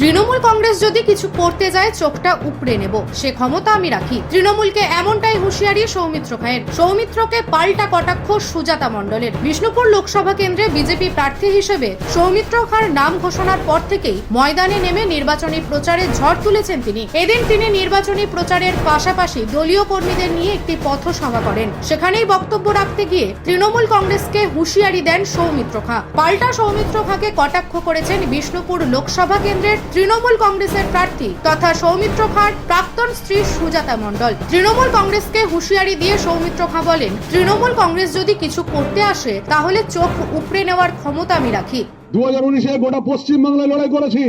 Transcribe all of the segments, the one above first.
তৃণমূল কংগ্রেস যদি কিছু করতে যায়, চোখটা উপড়ে নেব। সে ক্ষমতা আমি রাখি। তৃণমূলকে এমনটাই হুঁশিয়ারি সৌমিত্র খায়ের। সৌমিত্রকে পাল্টা কটাক্ষ সুজাতা মণ্ডলের। বিষ্ণুপুর লোকসভা কেন্দ্রে বিজেপি প্রার্থী হিসেবে সৌমিত্র খাঁর নাম ঘোষণার পর থেকেই ময়দানে নেমে নির্বাচনী প্রচারে ঝড় তুলেছেন তিনি। এদিন তিনি নির্বাচনী প্রচারের পাশাপাশি দলীয় কর্মীদের নিয়ে একটি পথসভা করেন। সেখানেই বক্তব্য রাখতে গিয়ে তৃণমূল কংগ্রেসকে হুঁশিয়ারি দেন সৌমিত্র খাঁ। পাল্টা সৌমিত্র খাঁকে কটাক্ষ করেছেন বিষ্ণুপুর লোকসভা কেন্দ্রের তৃণমূল কংগ্রেসের প্রার্থী তথা সৌমিত্র খাঁর প্রাক্তন স্ত্রী সুজাতা মণ্ডল। তৃণমূল কংগ্রেসকে হুঁশিয়ারি দিয়ে সৌমিত্র খাঁ বলেন, তৃণমূল কংগ্রেস যদি কিছু করতে আসে, তাহলে চোখ উপড়ে নেওয়ার ক্ষমতা আমি রাখি। দু হাজার উনিশে গোটা পশ্চিমবাংলায় লড়াই করেছি।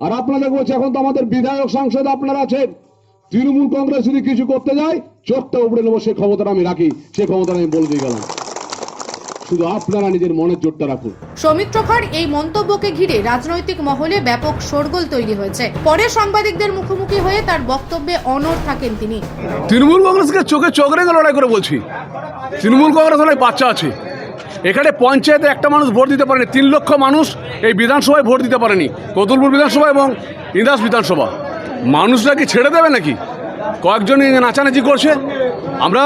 আর আপনাদের বলছি, এখন তো আমাদের বিধায়ক সাংসদ আপনারা আছেন। তৃণমূল কংগ্রেস যদি কিছু করতে যায়, চোখটা উপড়ে নেব, সে ক্ষমতাটা আমি রাখি। সে ক্ষমতাটা আমি বলে দিয়ে গেলাম। শুধু আপনারা নিজের মনের জোরটা রাখুন। সৌমিত্র খাঁর এই মন্তব্যকে ঘিরে রাজনৈতিক মহলে ব্যাপক শোরগোল তৈরি হয়েছে। পরে সাংবাদিকদের মুখোমুখি হয়ে তার বক্তব্যে অনড় থাকেন তিনি। তৃণমূল কংগ্রেসকে চোখে চোখ রেখে লড়াই করে বলছি। তৃণমূল কংগ্রেস অনেক বাচ্চা আছে। এখানে পঞ্চায়েতে একটা মানুষ ভোট দিতে পারেনি। তিন লক্ষ মানুষ এই বিধানসভায় ভোট দিতে পারেনি। কতুলপুর বিধানসভা এবং ইন্দাস বিধানসভা। মানুষরা কি ছেড়ে দেবে নাকি? কয়েকজন নাচানাচি করছে। আমরা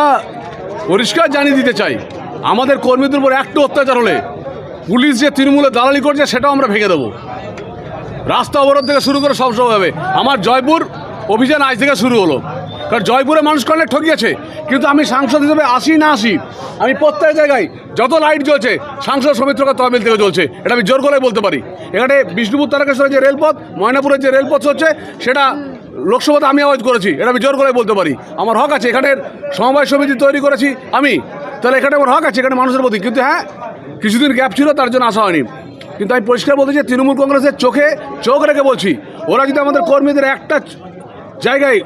পরিষ্কার জানিয়ে দিতে চাই। আমাদের কর্মীদের উপর একটু অত্যাচার হলে পুলিশ যে তৃণমূলে দালালি করছে সেটাও আমরা ভেঙে দেবো। রাস্তা অবরোধ থেকে শুরু করে সব হবে। আমার জয়পুর অভিযান আজ থেকে শুরু হলো। কারণ জয়পুরে মানুষ অনেক ঠকিয়েছে। কিন্তু আমি সাংসদ হিসেবে আসি না আসি, আমি প্রত্যেক জায়গায় যত লাইট জ্বলছে, সাংসদ সমিত্রকা তহবিল থেকে জ্বলছে। এটা আমি জোর গলায় বলতে পারি। এখানে বিষ্ণুপুর তারকেশ্বরের যে রেলপথ, ময়নাপুরের যে রেলপথ হচ্ছে, সেটা লোকসভাতে আমি আওয়াজ করেছি। এটা আমি জোর গলায় বলতে পারি। আমার হক আছে। এখানের সমবায় সমিতি তৈরি করেছি আমি। তাহলে এখানে আমার হক আছে, এখানে মানুষের প্রতি। কিন্তু হ্যাঁ কিছুদিন গ্যাপ ছিল, তার জন্য আসা হয়নি। কিন্তু আমি পরিষ্কার বলতে চাই, তৃণমূল কংগ্রেসের চোখে চোখ রেখে বলছি, ওরা যদি আমাদের কর্মীদের একটা জায়গায়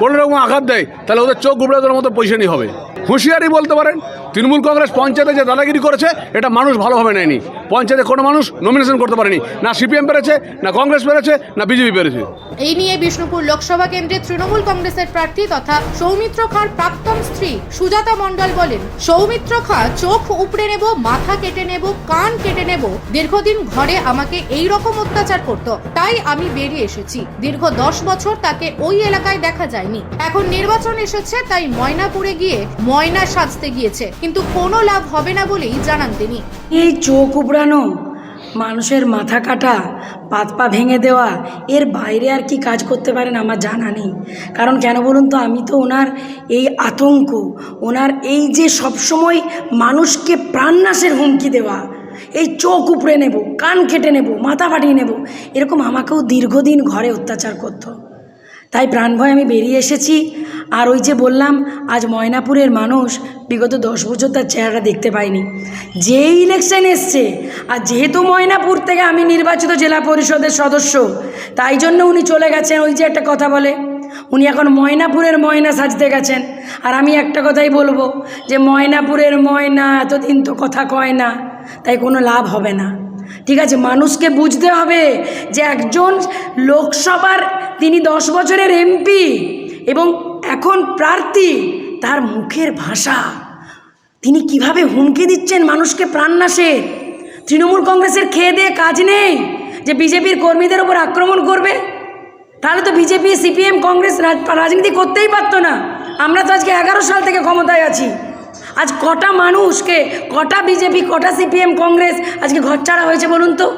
কোনো রকম আঘাত দেয়, তাহলে ওদের চোখ গুবড়ে দেওয়ার মতো পয়সা নিয়ে হবে। হুঁশিয়ারি বলতে পারেন তৃণমূল কংগ্রেস পঞ্চায়েতে যে দাদাগিরি করেছে, এটা মানুষ ভালোভাবে নেয়নি। পঞ্চায়েতে কোনো মানুষ নমিনেশন করতে পারেনি। না সিপিএম পেরেছে, না কংগ্রেস পেরেছে, না বিজেপি পেরেছে। এই নিয়ে বিষ্ণুপুর লোকসভা কেন্দ্রে তৃণমূল কংগ্রেসের প্রার্থী তথা সৌমিত্র খাঁর প্রাক্তন স্ত্রী সুজাতা মণ্ডল বলেন, সৌমিত্র খাঁ, চোখ উপড়ে নেব, মাথা কেটে নেব, কান কেটে নেব। দীর্ঘদিন ঘরে আমাকে এই রকম অত্যাচার করত, তাই আমি বেরিয়ে এসেছি। দীর্ঘ দশ বছর তাকে ওই এলাকায় দেখা যায়নি। এখন নির্বাচন এসেছে, তাই ময়নাপুরে গিয়ে ময়না সাজতে গিয়েছে। কিন্তু কোনো লাভ হবে না বলেই জানান তিনি। এই চোখ উপড়ানো মানুষের মাথা কাটা, পাত পা ভেঙে দেওয়া, এর বাইরে আর কি কাজ করতে পারেন আমার জানা নেই। কারণ কেন বলুন তো, আমি তো ওনার এই আতঙ্ক, ওনার এই যে সবসময় মানুষকে প্রাণনাশের হুমকি দেওয়া, এই চোখ উপড়ে নেব, কান কেটে নেব, মাথা ফাটিয়ে নেব, এরকম আমাকেও দীর্ঘদিন ঘরে অত্যাচার করতো। তাই প্রাণভয় আমি বেরিয়ে এসেছি। আর ওই যে বললাম, আজ ময়নাপুরের মানুষ বিগত দশ বছর তার চেহারা দেখতে পায়নি। যে ইলেকশন এসছে, আর যেহেতু ময়নাপুর থেকে আমি নির্বাচিত জেলা পরিষদের সদস্য, তাই জন্য উনি চলে গেছেন, ওই যে একটা কথা বলে। উনি এখন ময়নাপুরের ময়না সাজতে গেছেন। আর আমি একটা কথাই বলব যে, ময়নাপুরের ময়না এতদিন তো কথা কয় না, তাই কোনো লাভ হবে না। ঠিক আছে, মানুষকে বুঝতে হবে যে একজন লোকসভার তিনি দশ বছরের এমপি এবং এখন প্রার্থী, তার মুখের ভাষা। তিনি কীভাবে হুমকি দিচ্ছেন মানুষকে প্রাণনাশে? তৃণমূল কংগ্রেসের খেয়ে দিয়ে কাজ নেই যে বিজেপির কর্মীদের ওপর আক্রমণ করবে? তাহলে তো বিজেপি, সিপিএম, কংগ্রেস রাজনীতি করতেই পারতো না। আমরা তো আজকে এগারো সাল থেকে ক্ষমতায় আছি। আজ কটা মানুষকে, কটা বিজেপি, কটা সিপিএম, কংগ্রেস আজকে ঘরছাড়া হয়েছে বলুন তো?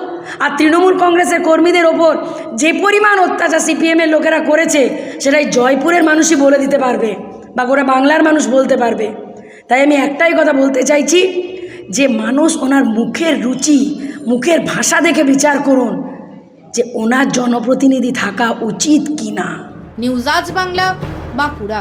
আর তৃণমূল কংগ্রেসের কর্মীদের ওপর যে পরিমাণ অত্যাচার সিপিএমের লোকেরা করেছে, সেটাই জয়পুরের মানুষই বলে দিতে পারবে বা গোটা বাংলার মানুষ বলতে পারবে। তাই আমি একটাই কথা বলতে চাইছি, যে মানুষ ওনার মুখের রুচি, মুখের ভাষা দেখে বিচার করুন, যে ওনার জনপ্রতিনিধি থাকা উচিত কি না নিউজ আজ বাংলা, বাঁকুড়া।